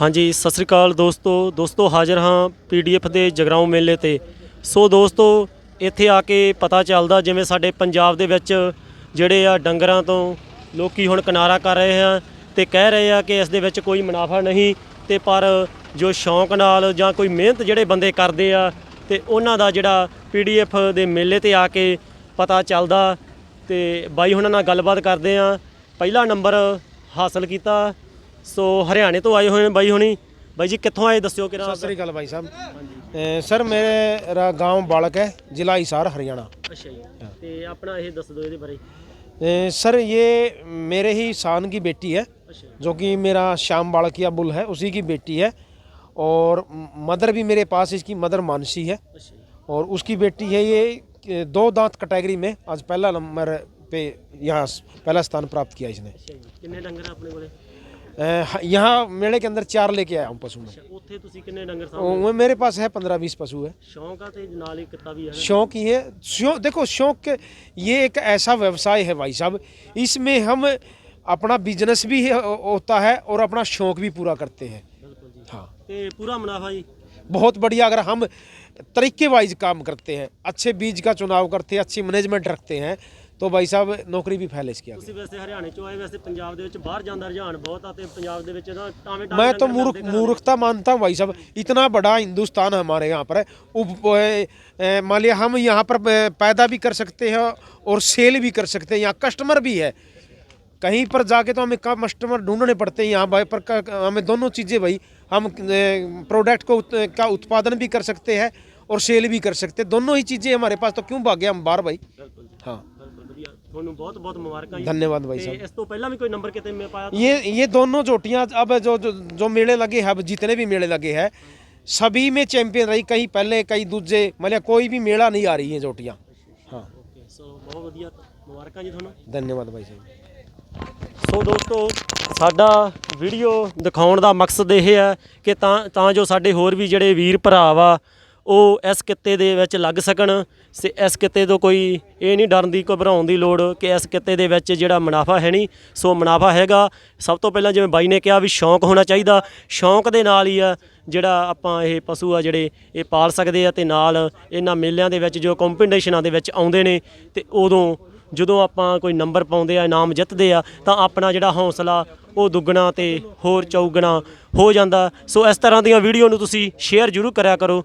ਹਾਂਜੀ, ਸਤਿ ਸ੍ਰੀ ਅਕਾਲ ਦੋਸਤੋ। ਦੋਸਤੋ, ਹਾਜ਼ਰ ਹਾਂ ਪੀਡੀਐਫ ਦੇ ਜਗਰਾਉਂ ਮੇਲੇ ਤੇ। ਸੋ ਦੋਸਤੋ, ਇੱਥੇ ਆ ਕੇ ਪਤਾ ਚੱਲਦਾ ਜਿਵੇਂ ਸਾਡੇ ਪੰਜਾਬ ਦੇ ਵਿੱਚ ਜਿਹੜੇ ਆ ਡੰਗਰਾਂ ਤੋਂ ਲੋਕੀ ਹੁਣ ਕਿਨਾਰਾ ਕਰ ਰਹੇ ਆ ਤੇ ਕਹਿ ਰਹੇ ਆ ਕਿ ਇਸ ਦੇ ਵਿੱਚ ਕੋਈ ਮੁਨਾਫਾ ਨਹੀਂ ਤੇ ਪਰ ਜੋ ਸ਼ੌਂਕ ਨਾਲ ਜਾਂ ਕੋਈ ਮਿਹਨਤ ਜਿਹੜੇ ਬੰਦੇ ਕਰਦੇ ਆ ਤੇ ਉਹਨਾਂ ਦਾ ਜਿਹੜਾ ਪੀਡੀਐਫ ਦੇ ਮੇਲੇ ਤੇ ਆ ਕੇ ਪਤਾ ਚੱਲਦਾ ਤੇ ਬਾਈ ਉਹਨਾਂ ਨਾਲ ਗੱਲਬਾਤ ਕਰਦੇ ਆ। ਪਹਿਲਾ ਨੰਬਰ ਹਾਸਲ ਕੀਤਾ। ਸੋ ਹਰਿਆਣੇ ਤੋਂ ਆਏ ਹੋਏ ਨੇ ਬਾਈ ਹੁਣੀ ਬਾਈ ਜੀ ਕਿੱਥੋਂ ਆਏ ਦੱਸਿਓ ਕਿਰਾ सत श्रीकाल भाई साहब अ, सर मेरा गांव बालक है जिला हिसार हरियाणा ਅੱਛਾ ਜੀ ਤੇ ਆਪਣਾ ਇਹ ਦੱਸ ਦਿਓ ਇਹਦੇ ਬਾਰੇ अ, सर ये मेरे ही शान की बेटी है ਅੱਛਾ जो कि मेरा श्याम बालकिया बुल है उसी की बेटी है और मदर भी मेरे पास इसकी मदर मानसी है ਅੱਛਾ ਜੀ और उसकी बेटी है ये अ, दो दांत कैटेगरी में आज पहला नंबर पे यहाँ पहला स्थान प्राप्त किया इसने ਅੱਛਾ ਜੀ ਕਿੰਨੇ ਡੰਗਰ ਆ ਆਪਣੇ ਕੋਲੇ अ, यहाँ मेले के अंदर चार लेके आया हूँ पशु में ਅੱਛਾ ਉੱਥੇ ਤੁਸੀਂ ਕਿੰਨੇ ਡੰਗਰ ਸਾਹਮਣੇ वो मेरे पास है पंद्रह बीस पशु है ਸ਼ੌਂਕ ਆ ਤੇ ਨਾਲ ਹੀ ਕਿੱਤਾ ਵੀ ਹੈ ਨਾ? शौक ही है शौक देखो शौक के ये एक ऐसा व्यवसाय है भाई साहब इसमें हम अपना बिजनेस भी है- होता है और अपना शौक भी पूरा करते हैं ਬਿਲਕੁਲ ਜੀ हाँ ਤੇ ਪੂਰਾ ਮੁਨਾਫਾ ਜੀ बहुत बढ़िया अगर हम तरीके वाइज काम करते हैं अच्छे बीज का चुनाव करते हैं अच्छी मैनेजमेंट रखते हैं तो भाई साहब नौकरी भी फैले इसकी आगे ਤੁਸੀਂ ਵੈਸੇ ਹਰਿਆਣੇ ਚੋਂ ਆਏ ਵੈਸੇ ਪੰਜਾਬ ਦੇ ਵਿੱਚ ਬਾਹਰ ਜਾਂਦਾ ਰੁਝਾਨ ਬਹੁਤ ਆ ਤੇ ਪੰਜਾਬ ਦੇ ਵਿੱਚ ਨਾ ਟਾਵੇਂ मैं तो मूर्ख मूर्खता मानता हूँ भाई साहब इतना बड़ा हिंदुस्तान हमारे यहाँ पर है उप- ए, ए, मान लिया हम यहाँ पर ए, पैदा भी कर सकते हैं और सेल भी कर सकते हैं यहाँ कस्टमर भी है कहीं पर जाके तो हमें कस्टमर ढूंढने पड़ते हैं यहाँ भाई पर क- हमें दोनों चीज़ें भाई हम प्रोडक्ट को उत- का उत्पादन भी कर सकते हैं और सेल भी कर सकते हैं दोनों ही चीज़ें हमारे पास तो क्यों भागे हम बाहर भाई ਬਿਲਕੁਲ ਜੀ हाँ ਬਿਲਕੁਲ ਵਧੀਆ ਤੁਹਾਨੂੰ ਬਹੁਤ ਬਹੁਤ ਮੁਬਾਰਕਾਂ ਜੀ धन्यवाद भाई ਤੇ साहब ਇਸ ਤੋਂ ਪਹਿਲਾਂ ਵੀ ਕੋਈ ਨੰਬਰ ਕਿਤੇ ਮੈਂ ਪਾਇਆ ये ये दोनों जोटियां अब जो जो, जो मेले लगे हैं अब जितने भी मेले लगे हैं सभी में चैंपियन रही कहीं पहले कहीं दूसरे मतलब कोई भी मेला नहीं आ रही है जोटियां हाँ ਓਕੇ ਸੋ ਬਹੁਤ ਵਧੀਆ ਮੁਬਾਰਕਾਂ ਜੀ ਤੁਹਾਨੂੰ धन्यवाद भाई साहब ਸੋ ਦੋਸਤੋ ਸਾਡਾ ਵੀਡੀਓ ਦਿਖਾਉਣ ਦਾ ਮਕਸਦ ਇਹ ਹੈ ਕਿ ਤਾਂ ਤਾਂ ਜੋ ਸਾਡੇ ਹੋਰ ਵੀ ਜਿਹੜੇ ਵੀਰ ਭਰਾ ਵਾ ਉਹ ਇਸ ਕਿੱਤੇ ਦੇ ਵਿੱਚ ਲੱਗ ਸਕਣ ਸੇ ਇਸ ਕਿੱਤੇ ਤੋਂ ਕੋਈ ਇਹ ਨਹੀਂ ਡਰਨ ਦੀ ਘਬਰਾਉਣ ਦੀ ਲੋੜ ਕਿ ਇਸ ਕਿੱਤੇ ਦੇ ਵਿੱਚ ਜਿਹੜਾ ਮੁਨਾਫਾ ਹੈ ਨਹੀਂ, ਸੋ ਮੁਨਾਫਾ ਹੈਗਾ। ਸਭ ਤੋਂ ਪਹਿਲਾਂ ਜਿਵੇਂ ਬਾਈ ਨੇ ਕਿਹਾ ਵੀ ਸ਼ੌਂਕ ਹੋਣਾ ਚਾਹੀਦਾ। ਸ਼ੌਂਕ ਦੇ ਨਾਲ ਹੀ ਆ ਜਿਹੜਾ ਆਪਾਂ ਇਹ ਪਸ਼ੂ ਆ ਜਿਹੜੇ ਇਹ ਪਾਲ ਸਕਦੇ ਆ ਤੇ ਨਾਲ ਇਹਨਾਂ ਮੇਲਿਆਂ ਦੇ ਵਿੱਚ ਜੋ ਕੰਪੀਟੀਸ਼ਨਾਂ ਦੇ ਵਿੱਚ ਆਉਂਦੇ ਨੇ ਤੇ ਉਦੋਂ ਜਦੋਂ ਆਪਾਂ ਕੋਈ ਨੰਬਰ ਪਾਉਂਦੇ ਆ, ਇਨਾਮ ਜਿੱਤਦੇ ਆ, ਤਾਂ ਆਪਣਾ ਜਿਹੜਾ ਹੌਸਲਾ ਉਹ ਦੁੱਗਣਾ ਤੇ ਹੋਰ ਚੌਗਣਾ ਹੋ ਜਾਂਦਾ। ਸੋ ਇਸ ਤਰ੍ਹਾਂ ਦੀਆਂ ਵੀਡੀਓ ਨੂੰ ਤੁਸੀਂ ਸ਼ੇਅਰ ਜ਼ਰੂਰ ਕਰਿਆ ਕਰੋ।